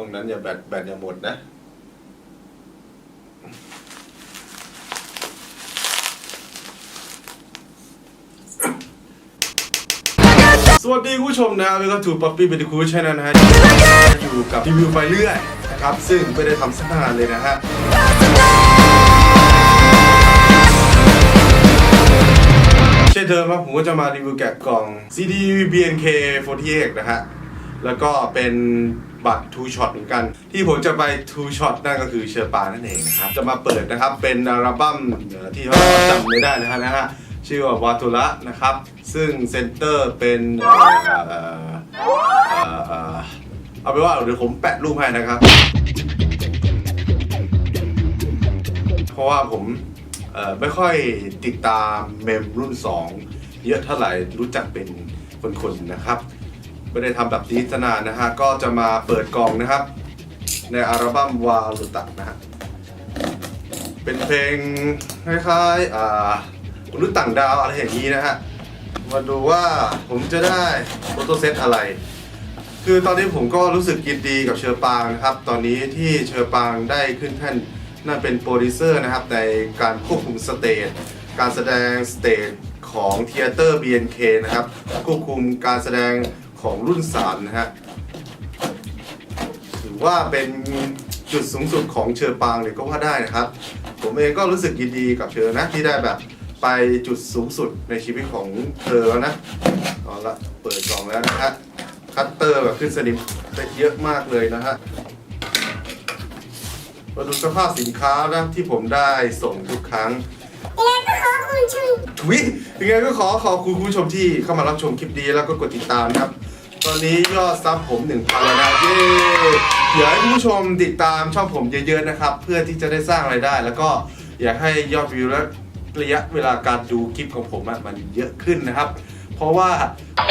กล้องนั้นอย่าแบตแบตอย่าหมดนะ สวัสดีผู้ชมนะแล้วก็ถูกป๊อปปี้เป็นคูชแนลนะฮะ อยู่กับรีวิวไปเรื่อยนะครับ ซึ่งไม่ได้ทำสักนานเลยนะฮะเช่นเดิมครับผมก็จะมารีวิวแกะกล่อง CD BNK48 นะฮะ แล้วก็เป็น บัตร Two Shot เหมือนกัน ที่ผมจะไป Two Shot นั่นก็คือเชอร์ปานั่นเองนะครับจะมาเปิดนะครับเป็นอัลบั้มที่เขาจำไม่ได้นะฮะนะฮะชื่อว่าวาตุระนะครับ ซึ่งเซนเตอร์เป็นเอาเป็นว่าเดี๋ยวผมแปะรูปให้นะครับ เพราะว่าผมไม่ค่อยติดตามเมมรุ่น 2 เยอะเท่าไหร่รู้จักเป็นคนๆนะครับ ไม่ได้ทำแบบนี้นานนะฮะ ก็จะมาเปิดกล่องนะครับ ในอัลบั้มวาลุตักนะฮะ เป็นเพลงคล้ายๆอ่ามนุษย์ต่างดาวอะไรอย่างนี้นะฮะ มาดูว่าผมจะได้โฟโต้เซตอะไร คือตอนนี้ผมก็รู้สึกยินดีกับเชอร์ปางนะครับ ตอนนี้ที่เชอร์ปางได้ขึ้นแท่นนั่นเป็นโปรดิวเซอร์นะครับในการควบคุมสเตจการแสดงสเตจของเทเตอร์ BNK นะครับควบคุมการแสดง ของรุ่น 3 นะฮะถือว่าเป็นจุดสูงสุดของเชอร์ปางเลยก็ว่าได้นะครับ ผมเองก็รู้สึกยินดีกับเชอนะที่ได้แบบไปจุดสูงสุดในชีวิตของเธอแล้วนะเอาละเปิดกล่องแล้วนะฮะคัตเตอร์แบบขึ้นสนิมได้เยอะมากเลยนะฮะมาดูสภาพสินค้านะที่ผมได้ส่งทุกครั้ง แล้วก็ขอคุณชมทวิยังไงก็ขอขอบคุณคุณผู้ชมที่เข้ามารับชมคลิปนี้แล้วก็กดติดตามครับ ตอนนี้ยอดซับผม1,000แล้วนะเย้อยากให้คุณผู้ชมติดตามช่องผมเยอะๆนะครับ เพื่อที่จะได้สร้างรายได้ แล้วก็อยากให้ยอดวิวและระยะเวลาการดูคลิปของผมอะมันเยอะขึ้นนะครับ เพราะว่า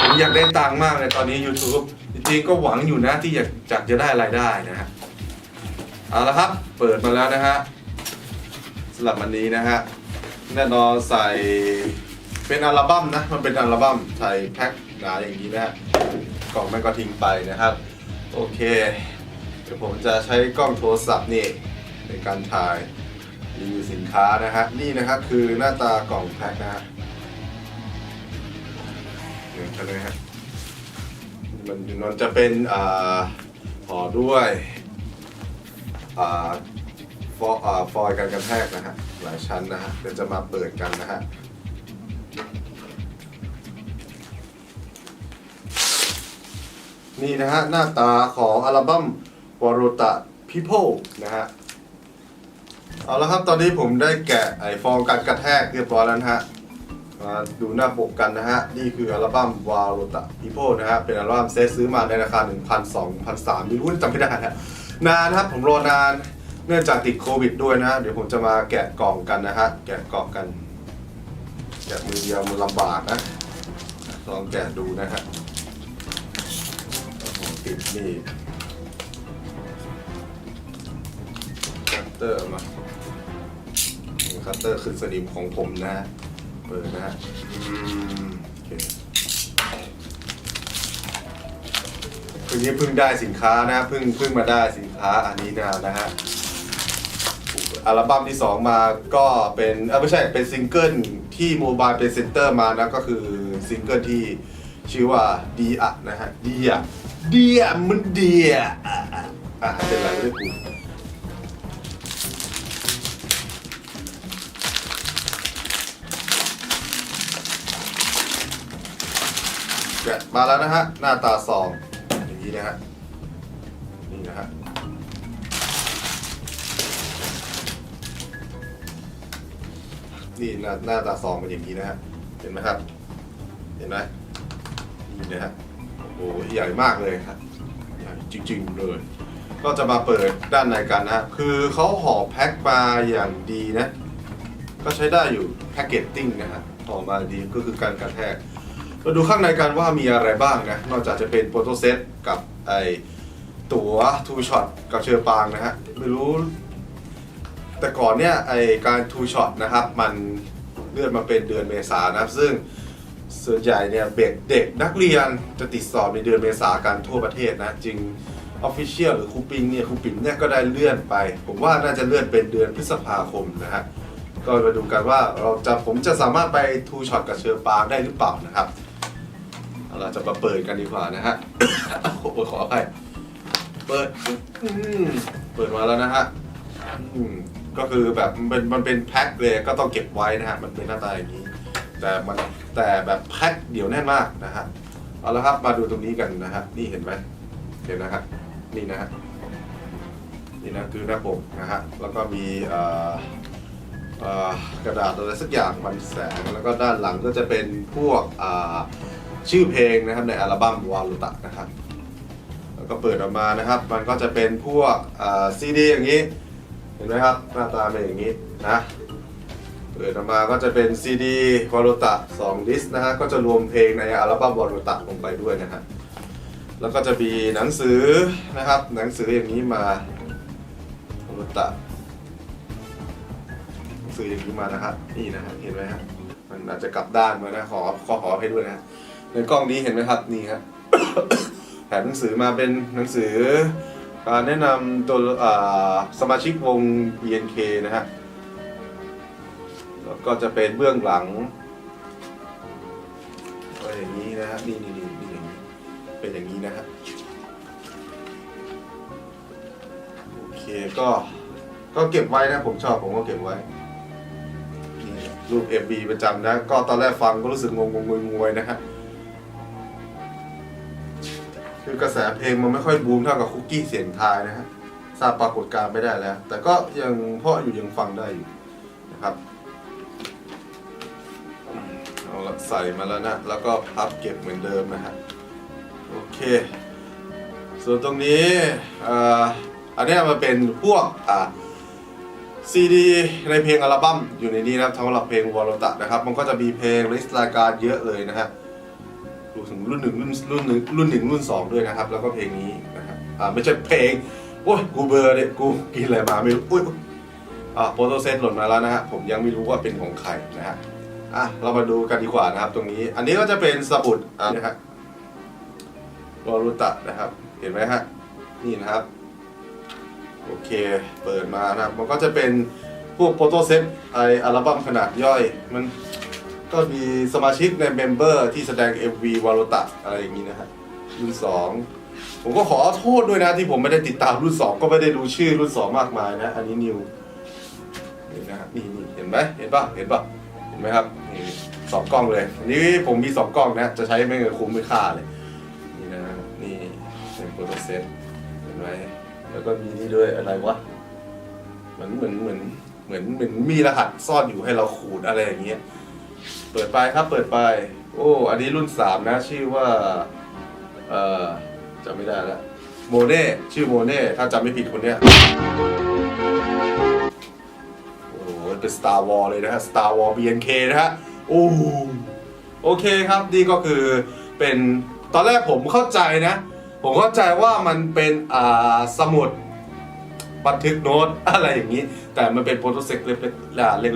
ผมอยากได้ตังค์มากเลยตอนนี้ YouTube จริงๆก็หวังอยู่นะที่อยากอยากจะได้รายได้นะฮะเอาละครับ เปิดมาแล้วนะฮะสำหรับวันนี้นะฮะ แน่นอนใส่เป็นอัลบั้มนะ มันเป็นอัลบั้มใส่แพ็คหนาอย่างนี้นะฮะกล่องมันก็ทิ้งไปนะครับ โอเค เดี๋ยวผมจะใช้กล้องโทรศัพท์นี่ในการถ่ายรีวิวสินค้านะฮะนี่นะครับคือหน้าตากล่องแพ็คนะฮะเหมือนกันเลยฮะมันมันจะเป็นอ่าห่อด้วยอ่า ฟออ่าฟอยล์การกระแทกนะฮะหลายชั้นนะฮะเดี๋ยวจะมาเปิดกันนะฮะนี่นะฮะหน้าตาของอัลบั้มวอรุตะพิโพนะฮะเอาละครับตอนนี้ผมได้แกะไอฟองการกระแทกเรียบร้อยแล้วนะฮะมาดูหน้าปกกันนะฮะ นี่คืออัลบั้มวารุตะพิโพนะฮะ เป็นอัลบั้มเซตซื้อมาในราคา1 2 0 0 1 3 0 0ไม่รู้จำไม่ได้ฮะนานครับผมรอนาน เนื่องจากติดโควิดด้วยนะ เดี๋ยวผมจะมาแกะกล่องกันนะฮะ แกะกล่องกัน แกะมือเดียวมันลำบากนะ ลองแกะดูนะฮะโอ้โหติดนี่คัตเตอร์มาคัตเตอร์ขึ้นสนิมของผมนะเปิดนะฮะโอเคคืนนี้เพิ่งได้สินค้านะเพิ่งเพิ่งมาได้สินค้าอันนี้นะนะฮะ อัลบั้มที่ 2 มาก็เป็นเออไม่ใช่เป็นซิงเกิลที่โมบายเป็นเซนเตอร์มานะก็คือซิงเกิลที่ชื่อว่าดีอะนะฮะดีอะดีอะมันดีอะอะอะอะเป็นไรไม่ได้กูแกะมาแล้วนะฮะ หน้าตาซองอย่างนี้นะฮะ นี่หน้าหน้าตาซองเป็นอย่างนี้นะฮะ เห็นไหมครับ เห็นไหมนี่นะฮะ โอ้โหใหญ่มากเลยครับใหญ่จริง ๆ เลย ก็จะมาเปิดด้านในกันนะ คือเขาห่อแพ็คมาอย่างดีนะ ก็ใช้ได้อยู่แพ็กเกจติ้งนะฮะ ห่อมาดีก็คือการกระแทกมาดูข้างในกันว่ามีอะไรบ้างนะ นอกจากจะเป็นโฟโตเซตกับไอตั๋วทูช็อตกับเชอร์ปางนะฮะ ไม่รู้ แต่ก่อนเนี่ยไอการทูช็อตนะครับมันเลื่อนมาเป็นเดือนเมษานะครับ ซึ่งส่วนใหญ่เนี่ยเด็กเด็กนักเรียนจะติดสอบในเดือนเมษากันทั่วประเทศนะจึง Official หรือครูปิงเนี่ยครูปิงเนี่ยก็ได้เลื่อนไป ผมว่าน่าจะเลื่อนเป็นเดือนพฤษภาคมนะฮะก็มาดูกันว่าเราจะผมจะสามารถไปทูช็อตกับเชอร์ปางได้หรือเปล่านะครับเราจะมาเปิดกันดีกว่านะฮะโอ้ขออภัยเปิดเปิดมาแล้วนะฮะอืม ก็คือแบบมันเป็นมันเป็นแพ็คเลยก็ต้องเก็บไว้นะฮะมันเป็นหน้าตาอย่างนี้ แต่มันแต่แบบแพ็คเดี่ยวแน่นมากนะฮะเอาละครับมาดูตรงนี้กันนะฮะนี่เห็นไหมเห็นนะฮะนี่นะฮะนี่นะคือหน้าปกนะฮะแล้วก็มีเอ่อเอ่อกระดาษอะไรสักอย่างมันแสงแล้วก็ด้านหลังก็จะเป็นพวกอ่าชื่อเพลงนะครับในอัลบั้มวาลุตะนะครับแล้วก็เปิดออกมานะครับ มันก็จะเป็นพวกซีดีอย่างนี้ เห็นไหมครับ หน้าตาเป็นอย่างนี้นะเปิดออกมาก็จะเป็นซีดีวอลตะ2ดิสนะฮะก็จะรวมเพลงในอัลบั้มวอลตะลงไปด้วยนะฮะแล้วก็จะมีหนังสือนะครับ หนังสืออย่างนี้มาวอลตะหนังสืออย่างนี้มานะครับนี่นะฮะเห็นไหมฮะมันอาจจะกลับด้านมานะขอขอขอให้ด้วยนะในกล้องนี้เห็นไหมครับนี่ครับแถมหนังสือมาเป็นหนังสือ แนะนำตัวสมาชิกวง BNK นะฮะ แล้วก็จะเป็นเบื้องหลังอะไรอย่างนี้นะฮะ นี่นี่นี่นี่อย่างนี้เป็นอย่างนี้นะฮะ โอเค ก็ ก็เก็บไว้นะ ผมชอบ ผมก็เก็บไว้ รูป MB ประจำนะ ก็ตอนแรกฟังก็รู้สึกงงงงงวยนะฮะ คือกระแสเพลงมันไม่ค่อยบูมเท่ากับคุกกี้เสียงทายนะฮะทราบปรากฏการณ์ไม่ได้แล้ว แต่ก็ยังเพราะอยู่ยังฟังได้อยู่นะครับเอาละใส่มาแล้วนะ แล้วก็พับเก็บเหมือนเดิมนะฮะโอเค ส่วนตรงนี้ออันนี้มันเป็นพวกอ่าซีดีในเพลงอัลบั้มอยู่ในนี้นะครับสำหรับเพลงวอลตะนะครับ มันก็จะมีเพลงลิสต์รายการเยอะเลยนะฮะ รวมถึงรุ่นหนึ่งรุ่นรุ่นหนึ่งรุ่นหนึ่งรุ่นสองด้วยนะครับ แล้วก็เพลงนี้นะครับอ่าไม่ใช่เพลงโอ้ยกูเบอร์เนี่ยกูกินอะไรมาไม่รู้อุ้ยอ่าโฟโตเซตหล่นมาแล้วนะฮะผมยังไม่รู้ว่าเป็นของใครนะฮะอะเรามาดูกันดีกว่านะครับ ตรงนี้ อันนี้ก็จะเป็นสมุดอ่านะฮะวอรุตะนะครับ เห็นไหมฮะนี่นะครับโอเค เปิดมานะครับ มันก็จะเป็นพวกโฟโตเซตไออัลบั้มขนาดย่อย มัน ก็มีสมาชิกในเมมเบอร์ที่แสดง MV วาโลตะอะไรอย่างนี้นะฮะรุ่น2ผมก็ขอโทษด้วยนะที่ผมไม่ได้ติดตามรุ่น2ก็ไม่ได้ดูชื่อรุ่น2มากมายนะ อันนี้นิวนี่นะฮะนี่นี่เห็นไหมเห็นปะเห็นปะเห็นไหมครับนี่สองกล้องเลยอันนี้ผมมี2กล้องนะ จะใช้ไม่เงินคุ้มไม่ค่าเลยนี่นะนี่เป็นโปรตเซตเห็นไหมแล้วก็มีนี่ด้วยอะไรวะเหมือนเหมือนเหมือนเหมือนเหมือนมีรหัสซ่อนอยู่ให้เราขูดอะไรอย่างเงี้ย ปิดไปครับเปิดไป โอ้อันนี้รุ่น 3 นะ ชื่อว่าเอ่อจำไม่ได้แล้วโมเน่ชื่อโมเน่ถ้าจำไม่ผิดคนเนี้ยโอ้เป็น Star War เลยนะฮะ Star War BNK นะฮะโอ้โอเคครับนี่ก็คือเป็นตอนแรกผมเข้าใจนะ ผมเข้าใจว่ามันเป็นอ่าสมุดบันทึกโน้ตอะไรอย่างนี้ แต่มันเป็นโปรโตเซ็กเ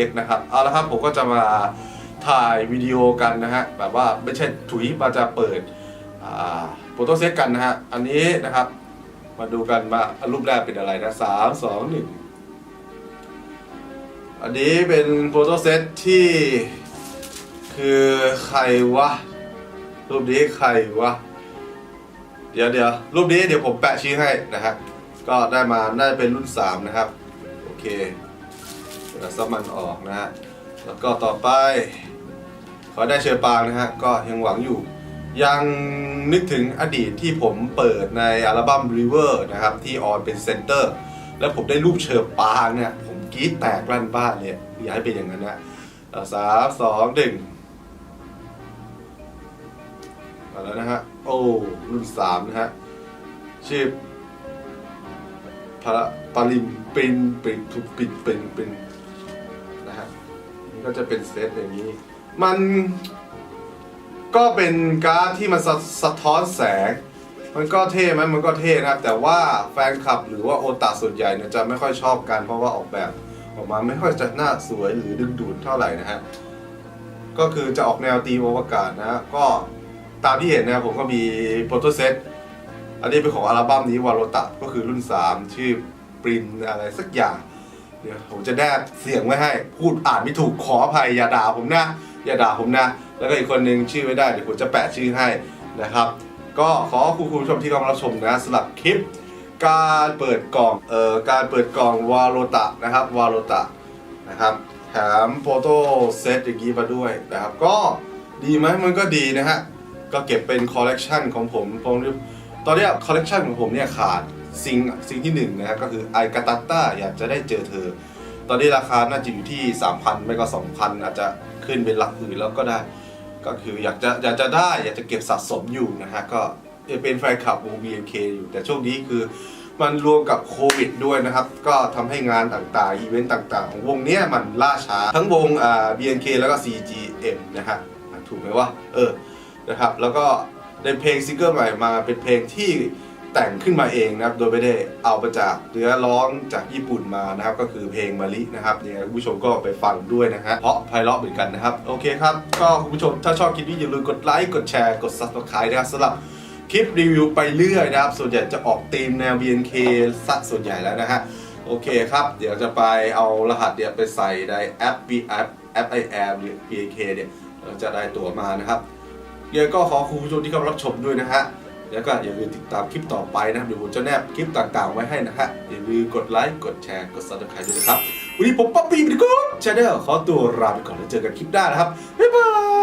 ล็กๆนะครับเอาละครับผมก็จะมา ถ่ายวิดีโอกันนะฮะแบบว่าไม่ใช่ถุยมาจะเปิดโปรโตเซตกันนะฮะอันนี้นะครับมาดูกันว่ารูปแรกเป็นอะไรนะสามสองหนึ่งอันนี้เป็นโฟโต้เซตที่คือใครวะ รูปนี้ใครวะ เดี๋ยวเดี๋ยวรูปนี้เดี๋ยวผมแปะชื่อให้นะฮะก็ได้มาน่าจะเป็นรุ่น 3 นะครับ โอเคเดี๋ยวซับมันออกนะฮะแล้วก็ต่อไป ขอได้เชอร์ปางนะฮะก็ยังหวังอยู่ ยังนึกถึงอดีตที่ผมเปิดในอัลบั้ม River นะครับ ที่ออนเป็นเซนเตอร์ แล้วผมได้รูปเชอร์ปางเนี่ย ผมกรี๊ดแตกลั่นบ้านเลยอยากให้เป็นอย่างนั้นนะสามสองหนึ่งมาแล้วนะฮะ โอ้ รุ่นสามนะฮะชื่อพระปริมปินปินทุกปินเป็นเป็นนะฮะนี่ก็จะเป็นเซตอย่างนี้ มันก็เป็นการ์ดที่มันสะสะท้อนแสง มันก็เท่ไหมมันก็เท่นะครับ แต่ว่าแฟนคลับหรือว่าโอตาส่วนใหญ่เนี่ยจะไม่ค่อยชอบกันเพราะว่าออกแบบออกมาไม่ค่อยจะน่าสวยหรือดึงดูดเท่าไหร่นะฮะ ก็คือจะออกแนวตีมอวกาศนะก็ตามที่เห็นนะครับผมก็มีโปรโตเซตอันนี้เป็นของอัลบั้มนี้วาโรตะก็คือรุ่น 3 ชื่อปรินอะไรสักอย่าง เดี๋ยวผมจะแนบเสียงไว้ให้ พูดอ่านไม่ถูกขออภัยอย่าด่าผมนะ อย่าด่าผมนะ แล้วก็อีกคนหนึ่งชื่อไม่ได้เดี๋ยวผมจะแปะชื่อให้นะครับ ก็ขอขอบคุณผู้ชมที่กำลังรับชมนะสำหรับคลิป การเปิดกล่องเอ่อการเปิดกล่องวาโรตะนะครับวาโรตะนะครับแถมโฟโต้เซตอย่างนี้มาด้วยนะครับ ก็ดีไหมมันก็ดีนะฮะ ก็เก็บเป็นคอลเลกชันของผมผมตอนนี้คอลเลกชันของผมเนี่ยขาดสิ่งสิ่งที่หนึ่งนะฮะก็คือไอกาตาต้าอยากจะได้เจอเธอ ตอนนี้ราคาน่าจะอยู่ที่ 3,000 ไม่ก็ 2,000 อาจจะ ขึ้นเป็นหลักอื่นแล้วก็ได้ ก็คืออยากจะอยากจะได้อยากจะเก็บสะสมอยู่นะฮะก็เป็นแฟนคลับวง BNK อยู่แต่ช่วงนี้คือมันรวมกับโควิดด้วยนะครับ ก็ทำให้งานต่างๆ อีเวนต์ต่างๆ ของวงเนี้ยมันล่าช้า ทั้งวงอ่า BNK แล้วก็ CGM นะฮะถูกไหมวะเออนะครับ แล้วก็ได้เพลงซิงเกิลใหม่มาเป็นเพลงที่ แต่งขึ้นมาเองนะครับ โดยไม่ได้เอามาจากเนื้อร้องจากญี่ปุ่นมานะครับ ก็คือเพลงมารินะครับยังไงคุณผู้ชมก็ไปฟังด้วยนะฮะเพราะไพเราะเหมือนกันนะครับ โอเคครับ ก็คุณผู้ชมถ้าชอบคลิปนี้อย่าลืมกดไลค์ กดแชร์ กด subscribe นะครับสำหรับคลิปรีวิวไปเรื่อยนะครับ ส่วนใหญ่จะออกธีมแนว BNK ซะส่วนใหญ่แล้วนะฮะ โอเคครับ เดี๋ยวจะไปเอารหัสเนี่ยไปใส่ในแอป B แอปแอป I am หรือ BNK เนี่ยจะได้ตั๋วมานะครับยังไงก็ขอคุณผู้ชมที่เข้ามารับชมด้วยนะฮะ แล้วก็อย่าลืมติดตามคลิปต่อไปนะครับเดี๋ยวผมจะแนบคลิปต่างๆ ไว้ให้นะฮะอย่าลืมกดไลค์กดแชร์กด subscribe ด้วยนะครับวันนี้ผมป๊อปปี้บิดกุ๊ดชาแนลขอตัวลาไปก่อนแล้วเจอกันคลิปหน้านะครับบ๊ายบาย